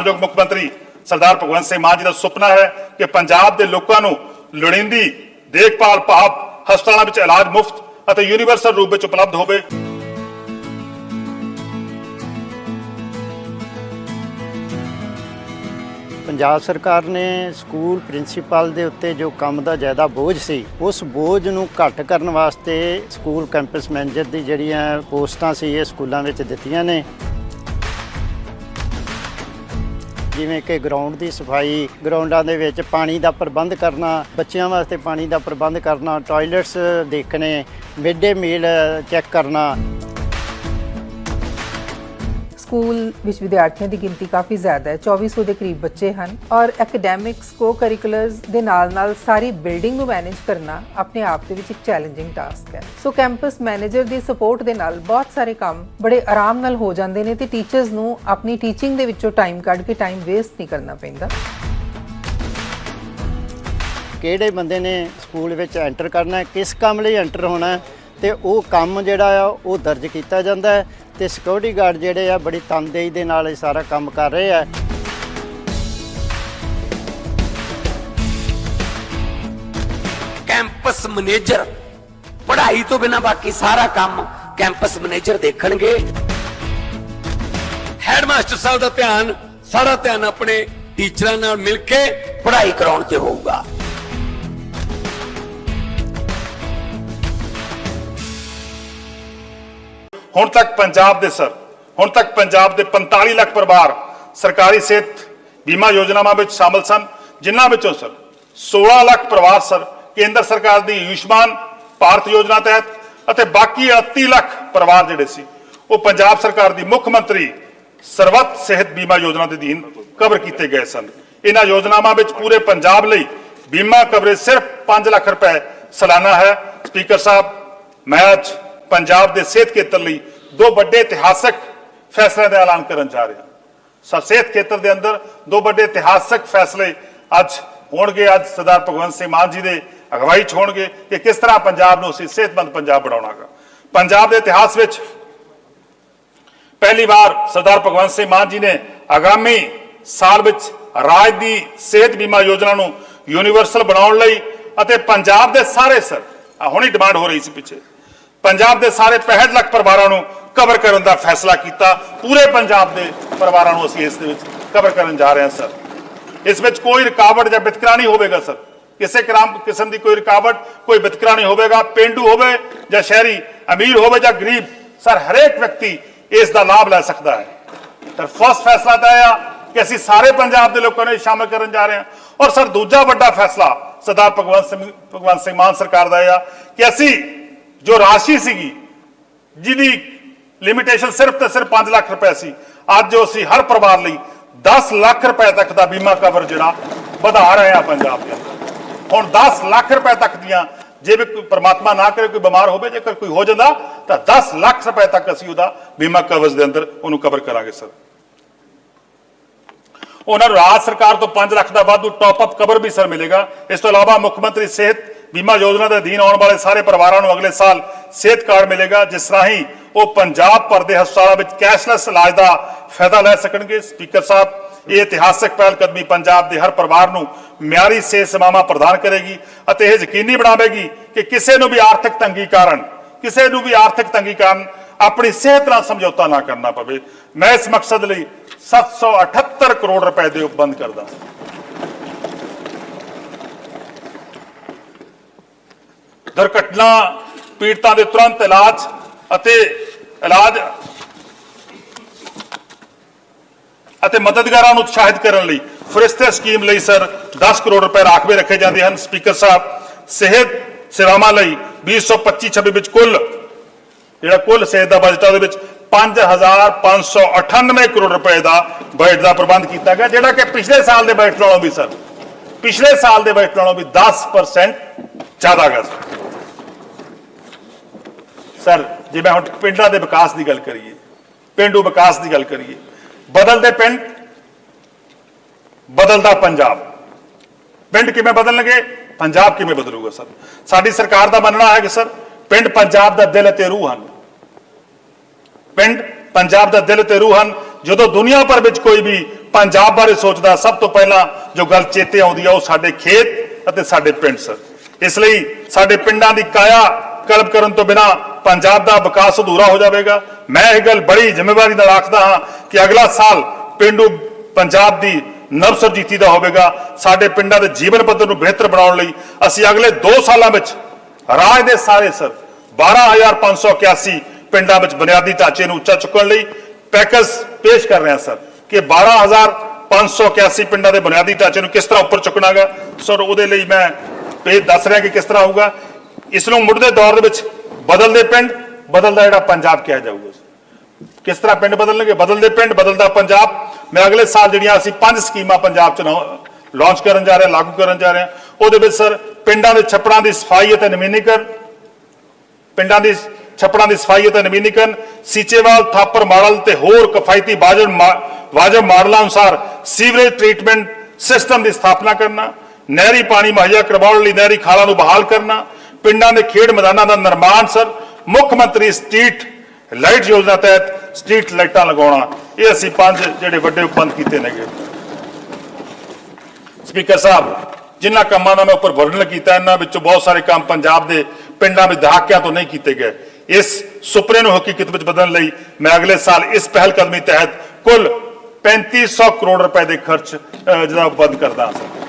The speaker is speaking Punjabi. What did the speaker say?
ਮਾਨਯੋਗ ਮੁੱਖ ਮੰਤਰੀ ਸਰਦਾਰ ਭਗਵੰਤ ਸਿੰਘ ਮਾਨ ਜੀ ਦਾ ਸੁਪਨਾ ਹੈ ਕਿ ਪੰਜਾਬ ਦੇ ਲੋਕਾਂ ਨੂੰ ਲੋੜੀਂਦੀ ਦੇਖਭਾਲ ਭਾਵ ਹਸਪਤਾਲਾਂ ਵਿੱਚ ਇਲਾਜ ਮੁਫਤ ਅਤੇ ਯੂਨੀਵਰਸਲ ਰੂਪ ਵਿੱਚ ਉਪਲਬਧ ਹੋਵੇ। ਪੰਜਾਬ ਸਰਕਾਰ ਨੇ ਸਕੂਲ ਪ੍ਰਿੰਸੀਪਲ ਦੇ ਉੱਤੇ ਜੋ ਕੰਮ ਦਾ ਜ਼ਿਆਦਾ ਬੋਝ ਸੀ, ਉਸ ਬੋਝ ਨੂੰ ਘੱਟ ਕਰਨ ਵਾਸਤੇ ਸਕੂਲ ਕੈਂਪਸ ਮੈਨੇਜਰ ਦੀ ਜਿਹੜੀਆਂ ਪੋਸਟਾਂ ਸੀ, ਇਹ ਸਕੂਲਾਂ ਵਿੱਚ ਦਿੱਤੀਆਂ ਨੇ। ਜਿਵੇਂ ਕਿ ਗਰਾਊਂਡ ਦੀ ਸਫ਼ਾਈ ਗਰਾਊਂਡਾਂ ਦੇ ਵਿੱਚ ਪਾਣੀ ਦਾ ਪ੍ਰਬੰਧ ਕਰਨਾ, ਬੱਚਿਆਂ ਵਾਸਤੇ ਪਾਣੀ ਦਾ ਪ੍ਰਬੰਧ ਕਰਨਾ ਟਾਇਲਟਸ ਦੇਖਣੇ ਮਿਡ ਡੇ ਮੀਲ ਚੈੱਕ ਕਰਨਾ। ਸਕੂਲ ਵਿੱਚ ਵਿਦਿਆਰਥੀਆਂ ਦੀ ਗਿਣਤੀ ਕਾਫੀ ਜ਼ਿਆਦਾ ਹੈ। 2400 ਦੇ ਕਰੀਬ ਬੱਚੇ ਹਨ ਔਰ ਐਕੈਡੈਮਿਕਸ ਕੋ ਕਰਿਕੂਲਰਸ ਦੇ ਨਾਲ-ਨਾਲ ਸਾਰੀ ਬਿਲਡਿੰਗ ਨੂੰ ਮੈਨੇਜ ਕਰਨਾ ਆਪਣੇ ਆਪ ਦੇ ਵਿੱਚ ਇੱਕ ਚੈਲੰਜਿੰਗ ਟਾਸਕ ਹੈ। ਸੋ ਕੈਂਪਸ ਮੈਨੇਜਰ ਦੀ ਸਪੋਰਟ ਦੇ ਨਾਲ ਬਹੁਤ ਸਾਰੇ ਕੰਮ ਬੜੇ ਆਰਾਮ ਨਾਲ ਹੋ ਜਾਂਦੇ ਨੇ ਤੇ ਟੀਚਰਸ ਨੂੰ ਆਪਣੀ ਟੀਚਿੰਗ ਦੇ ਵਿੱਚੋਂ ਟਾਈਮ ਕੱਢ ਕੇ ਟਾਈਮ ਵੇਸਟ ਨਹੀਂ ਕਰਨਾ ਪੈਂਦਾ। ਕਿਹੜੇ ਬੰਦੇ ਨੇ ਸਕੂਲ ਵਿੱਚ ਐਂਟਰ ਕਰਨਾ ਹੈ, ਕਿਸ ਕੰਮ ਲਈ ਐਂਟਰ ਹੋਣਾ ਹੈ ਤੇ ਉਹ ਕੰਮ ਜਿਹੜਾ ਆ ਉਹ ਦਰਜ ਕੀਤਾ ਜਾਂਦਾ ਹੈ। ਤੇ ਸਿਕਿਉਰਿਟੀ ਗਾਰਡ ਜਿਹੜੇ ਆ ਬੜੀ ਤਨਦੇਹੀ ਦੇ ਨਾਲ ਇਹ ਸਾਰਾ ਕੰਮ ਕਰ ਰਹੇ ਆ। ਕੈਂਪਸ ਮੈਨੇਜਰ ਪੜ੍ਹਾਈ ਤੋਂ ਬਿਨਾ ਬਾਕੀ ਸਾਰਾ ਕੰਮ ਕੈਂਪਸ ਮੈਨੇਜਰ ਦੇਖਣਗੇ। ਹੈਡਮਾਸਟਰ ਸਾਹਿਬ ਦਾ ਧਿਆਨ, ਸਾਰਾ ਧਿਆਨ ਆਪਣੇ ਟੀਚਰਾਂ ਨਾਲ ਮਿਲ ਕੇ ਪੜ੍ਹਾਈ ਕਰਾਉਣ ਤੇ ਹੋਊਗਾ। ਹੁਣ ਤੱਕ ਪੰਜਾਬ ਦੇ ਸਰ, ਹੁਣ ਤੱਕ ਪੰਜਾਬ ਦੇ 45 ਲੱਖ ਪਰਿਵਾਰ ਸਰਕਾਰੀ ਸਿਹਤ ਬੀਮਾ ਯੋਜਨਾਵਾਂ ਵਿੱਚ ਸ਼ਾਮਲ ਸਨ, ਜਿਨ੍ਹਾਂ ਵਿੱਚੋਂ ਸਰ 16 ਲੱਖ ਪਰਿਵਾਰ ਸਰ ਕੇਂਦਰ ਸਰਕਾਰ ਦੀ ਆਯੁਸ਼ਮਾਨ ਭਾਰਤ ਯੋਜਨਾ ਤਹਿਤ ਅਤੇ ਬਾਕੀ 38 ਲੱਖ ਪਰਿਵਾਰ ਜਿਹੜੇ ਸੀ, ਉਹ ਪੰਜਾਬ ਸਰਕਾਰ ਦੀ ਮੁੱਖ ਮੰਤਰੀ ਸਰਬੱਤ ਸਿਹਤ ਬੀਮਾ ਯੋਜਨਾ ਦੇ ਅਧੀਨ ਕਵਰ ਕੀਤੇ ਗਏ ਸਨ। ਇਹਨਾਂ ਯੋਜਨਾਵਾਂ ਵਿੱਚ ਪੂਰੇ ਪੰਜਾਬ ਲਈ ਬੀਮਾ ਕਵਰੇਜ ਸਿਰਫ 5 ਲੱਖ ਰੁਪਏ ਸਾਲਾਨਾ ਹੈ। ਸਪੀਕਰ ਸਾਹਿਬ, ਮੈਂ ਅੱਜ ਪੰਜਾਬ ਦੇ ਸਿਹਤ ਖੇਤਰ ਲਈ ਦੋ ਵੱਡੇ ਇਤਿਹਾਸਕ ਫੈਸਲਿਆਂ ਦਾ ਐਲਾਨ ਕਰਨ ਜਾ ਰਹੇ। ਹਾਂ ਸਭ ਸਿਹਤ ਖੇਤਰ ਦੇ ਅੰਦਰ ਦੋ ਵੱਡੇ ਇਤਿਹਾਸਕ ਫੈਸਲੇ ਅੱਜ ਹੋਣਗੇ। ਅੱਜ ਸਰਦਾਰ ਭਗਵੰਤ ਸਿੰਘ ਮਾਨ ਜੀ ਦੇ ਅਗਵਾਈ 'ਚ ਹੋਣਗੇ ਕਿ ਕਿਸ ਤਰ੍ਹਾਂ ਪੰਜਾਬ ਨੂੰ ਅਸੀਂ ਸਿਹਤਮੰਦ ਪੰਜਾਬ ਬਣਾਉਣਾਗਾ। ਪੰਜਾਬ ਦੇ ਇਤਿਹਾਸ ਵਿੱਚ ਪਹਿਲੀ ਵਾਰ ਸਰਦਾਰ ਭਗਵੰਤ ਸਿੰਘ ਮਾਨ ਜੀ ਨੇ ਆਗਾਮੀ ਸਾਲ ਵਿੱਚ ਰਾਜ ਦੀ ਸਿਹਤ ਬੀਮਾ ਯੋਜਨਾ ਨੂੰ ਯੂਨੀਵਰਸਲ ਬਣਾਉਣ ਲਈ ਅਤੇ ਪੰਜਾਬ ਦੇ ਸਾਰੇ ਸਰ ਹੁਣੀ ਡਿਮਾਂਡ ਹੋ ਰਹੀ ਸੀ ਪਿੱਛੇ। ਪੰਜਾਬ ਦੇ ਸਾਰੇ 65 ਲੱਖ ਪਰਿਵਾਰਾਂ ਨੂੰ ਕਵਰ ਕਰਨ ਦਾ ਫੈਸਲਾ ਕੀਤਾ। ਪੂਰੇ ਪੰਜਾਬ ਦੇ ਪਰਿਵਾਰਾਂ ਨੂੰ ਅਸੀਂ ਇਸ ਦੇ ਵਿੱਚ ਕਵਰ ਕਰਨ ਜਾ ਰਹੇ ਹਾਂ ਸਰ ਇਸ ਵਿੱਚ ਕੋਈ ਰੁਕਾਵਟ ਜਾਂ ਵਿਤਕਰਾ ਨਹੀਂ ਹੋਵੇਗਾ ਸਰ ਕਿਸੇ ਕਰਾਮ ਕਿਸਮ ਦੀ ਕੋਈ ਰੁਕਾਵਟ, ਕੋਈ ਵਿਤਕਰਾ ਨਹੀਂ ਹੋਵੇਗਾ, ਪਿੰਡੂ ਹੋਵੇ ਜਾਂ ਸ਼ਹਿਰੀ, ਅਮੀਰ ਹੋਵੇ ਜਾਂ ਗਰੀਬ ਸਰ ਹਰੇਕ ਵਿਅਕਤੀ ਇਸ ਦਾ ਲਾਭ ਲੈ ਸਕਦਾ ਹੈ। ਸਰ ਫਸਟ ਫੈਸਲਾ ਤਾਂ ਇਹ ਆ ਕਿ ਅਸੀਂ ਸਾਰੇ ਪੰਜਾਬ ਦੇ ਲੋਕਾਂ ਨੂੰ ਇਹ ਸ਼ਾਮਲ ਕਰਨ ਜਾ ਰਹੇ ਹਾਂ। ਔਰ ਸਰ ਦੂਜਾ ਵੱਡਾ ਫੈਸਲਾ ਸਰਦਾਰ ਭਗਵੰਤ ਸਿੰਘ ਭਗਵੰਤ ਸਿੰਘ ਮਾਨ ਸਰਕਾਰ ਦਾ ਇਹ ਆ ਕਿ ਅਸੀਂ ਜੋ ਰਾਸ਼ੀ ਸੀਗੀ, ਜਿਹਦੀ ਲਿਮਿਟੇਸ਼ਨ ਸਿਰਫ ਤੇ ਸਿਰਫ 5 ਲੱਖ ਰੁਪਏ ਸੀ, ਅੱਜ ਅਸੀਂ ਹਰ ਪਰਿਵਾਰ ਲਈ 10 ਲੱਖ ਰੁਪਏ ਤੱਕ ਦਾ ਬੀਮਾ ਕਵਰ ਜਿਹੜਾ ਵਧਾ ਰਹੇ ਆ ਪੰਜਾਬ ਦੇ ਹੁਣ 10 ਲੱਖ ਰੁਪਏ ਤੱਕ ਦੀਆਂ, ਜੇ ਵੀ ਕੋਈ ਪਰਮਾਤਮਾ ਨਾ ਕਰੇ, ਕੋਈ ਬਿਮਾਰ ਹੋਵੇ, ਜੇਕਰ ਕੋਈ ਹੋ ਜਾਂਦਾ, ਤਾਂ 10 ਲੱਖ ਰੁਪਏ ਤੱਕ ਅਸੀਂ ਉਹਦਾ ਬੀਮਾ ਕਵਰੇਜ ਦੇ ਅੰਦਰ ਉਹਨੂੰ ਕਵਰ ਕਰਾਂਗੇ, ਸਰ। ਉਹਨਾਂ ਨੂੰ ਰਾਜ ਸਰਕਾਰ ਤੋਂ 5 ਲੱਖ ਦਾ ਵਾਧੂ ਟਾਪ ਅਪ ਕਵਰ ਵੀ, ਸਰ, ਮਿਲੇਗਾ। ਇਸ ਤੋਂ ਇਲਾਵਾ ਮੁੱਖ ਮੰਤਰੀ ਸਿਹਤ ਬੀਮਾ ਯੋਜਨਾ ਦੇ ਅਧੀਨ ਆਉਣ ਵਾਲੇ ਸਾਰੇ ਪਰਿਵਾਰਾਂ ਨੂੰ ਅਗਲੇ ਸਾਲ ਸਿਹਤ ਕਾਰਡ ਮਿਲੇਗਾ, ਜਿਸ ਰਾਹੀਂ ਉਹ ਪੰਜਾਬ ਭਰ ਦੇ ਹਸਪਤਾਲਾਂ ਵਿੱਚ ਕੈਸ਼ਲੈਸ ਇਲਾਜ ਦਾ ਫਾਇਦਾ ਲੈ ਸਕਣਗੇ। ਸਪੀਕਰ ਸਾਹਿਬ, ਇਹ ਇਤਿਹਾਸਕ ਪਹਿਲ ਕਦਮੀ ਪੰਜਾਬ ਦੇ ਹਰ ਪਰਿਵਾਰ ਨੂੰ ਮਿਆਰੀ ਸਿਹਤ ਸੇਵਾਵਾਂ ਪ੍ਰਦਾਨ ਕਰੇਗੀ ਅਤੇ ਇਹ ਯਕੀਨੀ ਬਣਾਵੇਗੀ ਕਿ ਕਿਸੇ ਨੂੰ ਵੀ ਆਰਥਿਕ ਤੰਗੀ ਕਾਰਨ, ਕਿਸੇ ਨੂੰ ਵੀ ਆਰਥਿਕ ਤੰਗੀ ਕਾਰਨ ਆਪਣੀ ਸਿਹਤ ਨਾਲ ਸਮਝੌਤਾ ਨਾ ਕਰਨਾ ਪਵੇ। ਮੈਂ ਇਸ ਮਕਸਦ ਲਈ 778 ਕਰੋੜ ਰੁਪਏ ਦੇ ਉਪਬੰਧ ਕਰਦਾ ਦੁਰਘਟਨਾ ਪੀੜਤਾਂ ਦੇ ਤੁਰੰਤ ਇਲਾਜ ਅਤੇ ਇਲਾਜ ਅਤੇ ਮਦਦਗਾਰਾਂ ਨੂੰ ਉਤਸ਼ਾਹਿਤ ਕਰਨ ਲਈ ਫਰਿਸ਼ਤੇ ਸਕੀਮ ਲਈ ਸਰ 10 ਕਰੋੜ ਰੁਪਏ ਰਾਖਵੇਂ ਰੱਖੇ ਜਾਂਦੇ ਹਨ। ਸਪੀਕਰ ਸਾਹਿਬ, ਸਿਹਤ ਸੇਵਾਵਾਂ ਲਈ 2025-26 ਵਿੱਚ ਕੁੱਲ, ਜਿਹੜਾ ਕੁੱਲ ਸਿਹਤ ਦਾ ਬਜਟ ਉਹਦੇ ਵਿੱਚ 5598 ਕਰੋੜ ਰੁਪਏ ਦਾ ਬਜਟ ਦਾ ਪ੍ਰਬੰਧ ਕੀਤਾ ਗਿਆ, ਜਿਹੜਾ ਕਿ ਪਿਛਲੇ ਸਾਲ ਦੇ ਬਜਟ ਨਾਲੋਂ ਵੀ ਸਰ, ਪਿਛਲੇ ਸਾਲ ਦੇ ਬਜਟ ਨਾਲੋਂ ਵੀ 10% ਜ਼ਿਆਦਾ ਗਿਆ ਸਰ। ਸਰ, ਜੇ ਮੈਂ ਹੁਣ ਪਿੰਡਾਂ ਦੇ ਵਿਕਾਸ ਦੀ ਗੱਲ ਕਰੀਏ, ਪਿੰਡੂ ਵਿਕਾਸ ਦੀ ਗੱਲ ਕਰੀਏ, ਬਦਲਦੇ ਪਿੰਡ, ਬਦਲਦਾ ਪੰਜਾਬ। ਪਿੰਡ ਕਿਵੇਂ ਬਦਲਣਗੇ? ਪੰਜਾਬ ਕਿਵੇਂ ਬਦਲੂਗਾ ਸਰ? ਸਾਡੀ ਸਰਕਾਰ ਦਾ ਮੰਨਣਾ ਹੈ ਕਿ ਸਰ, ਪਿੰਡ ਪੰਜਾਬ ਦਾ ਦਿਲ ਅਤੇ ਰੂਹ ਹਨ। ਪਿੰਡ ਪੰਜਾਬ ਦਾ ਦਿਲ ਤੇ ਰੂਹ ਹਨ। ਜਦੋਂ ਦੁਨੀਆ ਭਰ ਵਿੱਚ ਕੋਈ ਵੀ ਪੰਜਾਬ ਬਾਰੇ ਸੋਚਦਾ, ਸਭ ਤੋਂ ਪਹਿਲਾਂ ਜੋ ਗੱਲ ਚੇਤੇ ਆਉਂਦੀ ਆ, ਉਹ ਸਾਡੇ ਖੇਤ ਅਤੇ ਸਾਡੇ ਪਿੰਡ, ਸਰ। ਇਸ ਲਈ ਸਾਡੇ ਪਿੰਡਾਂ ਦੀ ਕਾਇਆ ਕਲਪ ਕਰਨ ਤੋਂ ਬਿਨਾ ਪੰਜਾਬ ਦਾ ਵਿਕਾਸ ਅਧੂਰਾ ਹੋ ਜਾਵੇਗਾ। ਮੈਂ ਇਹ ਗੱਲ ਬੜੀ ਜ਼ਿੰਮੇਵਾਰੀ ਨਾਲ ਆਖਦਾ ਹਾਂ ਕਿ ਅਗਲਾ ਸਾਲ ਪਿੰਡੂ ਪੰਜਾਬ ਦੀ ਨਵ ਦਾ ਹੋਵੇਗਾ। ਸਾਡੇ ਪਿੰਡਾਂ ਦੇ ਜੀਵਨ ਪੱਧਰ ਨੂੰ ਬਿਹਤਰ ਬਣਾਉਣ ਲਈ ਅਸੀਂ ਅਗਲੇ 2 ਸਾਲਾਂ ਵਿੱਚ ਰਾਜ ਦੇ ਸਾਰੇ ਸਰ 12581 ਪਿੰਡਾਂ ਵਿੱਚ ਬੁਨਿਆਦੀ ਢਾਂਚੇ ਨੂੰ ਉੱਚਾ ਚੁੱਕਣ ਲਈ ਪੈਕੇਜ ਪੇਸ਼ ਕਰ ਰਹੇ ਹਾਂ ਸਰ ਕਿ 12581 ਪਿੰਡਾਂ ਦੇ ਬੁਨਿਆਦੀ ਢਾਂਚੇ ਨੂੰ ਕਿਸ ਤਰ੍ਹਾਂ ਉੱਪਰ ਚੁੱਕਣਾਗਾ। ਸਰ ਉਹਦੇ ਲਈ ਮੈਂ ਪੇਜ ਦੱਸ ਰਿਹਾ ਕਿ ਕਿਸ ਤਰ੍ਹਾਂ ਹੋਊਗਾ ਇਸ ਨੂੰ ਮੁੱਢਲੇ ਦੌਰ ਦੇ ਵਿੱਚ ਬਦਲਦੇ ਪਿੰਡ, ਬਦਲਦਾ ਜਿਹੜਾ ਪੰਜਾਬ ਕਿਹਾ ਜਾਊਗਾ ਕਿਸ ਤਰ੍ਹਾਂ ਪਿੰਡ ਬਦਲਣਗੇ? ਬਦਲਦੇ ਪਿੰਡ, ਬਦਲਦਾ ਪੰਜਾਬ। ਮੈਂ ਅਗਲੇ ਸਾਲ ਜਿਹੜੀਆਂ ਅਸੀਂ ਪੰਜ ਸਕੀਮਾਂ ਪੰਜਾਬ ਚ ਲਾਂਚ ਕਰਨ ਜਾ ਰਹੇ ਹਾਂ ਲਾਗੂ ਕਰਨ ਜਾ ਰਹੇ ਹਾਂ ਉਹਦੇ ਵਿੱਚ ਸਰ ਪਿੰਡਾਂ ਦੇ ਛੱਪੜਾਂ ਦੀ ਸਫ਼ਾਈ ਅਤੇ ਨਵੀਨੀਕਰਨ, ਪਿੰਡਾਂ ਦੀ ਛੱਪੜਾਂ ਦੀ ਸਫ਼ਾਈ ਅਤੇ ਨਵੀਨੀਕਰਨ, ਸੀਚੇਵਾਲ, ਥਾਪਰ ਮਾਡਲ ਤੇ ਹੋਰ ਕਿਫਾਇਤੀ ਵਾਜਬ ਮਾ- ਵਾਜਬ ਮਾਡਲਾਂ ਅਨੁਸਾਰ ਸੀਵਰੇਜ ਟ੍ਰੀਟਮੈਂਟ ਸਿਸਟਮ ਦੀ ਸਥਾਪਨਾ ਕਰਨਾ, ਨਹਿਰੀ ਪਾਣੀ ਮੁਹੱਈਆ ਕਰਵਾਉਣ ਲਈ ਨਹਿਰੀ ਖਾਲਾਂ ਨੂੰ ਬਹਾਲ ਕਰਨਾ ਪਿੰਡਾਂ ਦੇ ਖੇਡ ਮੈਦਾਨਾਂ ਦਾ ਨਿਰਮਾਣ ਸਰ, ਮੁੱਖ ਮੰਤਰੀ ਸਟਰੀਟ ਲਾਈਟ ਯੋਜਨਾ ਤਹਿਤ ਸਟਰੀਟ ਲਾਈਟਾਂ ਲਗਾਉਣਾ, ਇਹ ਅਸੀਂ ਪੰਜ ਜਿਹੜੇ ਵੱਡੇ ਉਪੰਦ ਕੀਤੇ ਨੇਗੇ। ਸਪੀਕਰ ਸਾਹਿਬ ਜਿਨ੍ਹਾਂ ਕੰਮਾਂ ਦਾ ਮੈਂ ਉੱਪਰ ਵਰਣਨ ਕੀਤਾ, ਇਹਨਾਂ ਵਿੱਚੋਂ ਬਹੁਤ ਸਾਰੇ ਕੰਮ ਪੰਜਾਬ ਦੇ ਪਿੰਡਾਂ ਵਿੱਚ ਦਹਾਕਿਆਂ ਤੋਂ ਨਹੀਂ ਕੀਤੇ ਗਏ। ਇਸ ਸੁਪਨੇ ਨੂੰ ਹਕੀਕਤ ਵਿੱਚ ਬਦਲਣ ਲਈ ਮੈਂ ਅਗਲੇ ਸਾਲ ਇਸ ਪਹਿਲ ਕਦਮੀ ਤਹਿਤ ਕੁੱਲ 3500 ਕਰੋੜ ਰੁਪਏ ਦੇ ਖਰਚ ਜਿਹੜਾ ਉਹ ਬੰਦ ਕਰਦਾ ਹਾਂ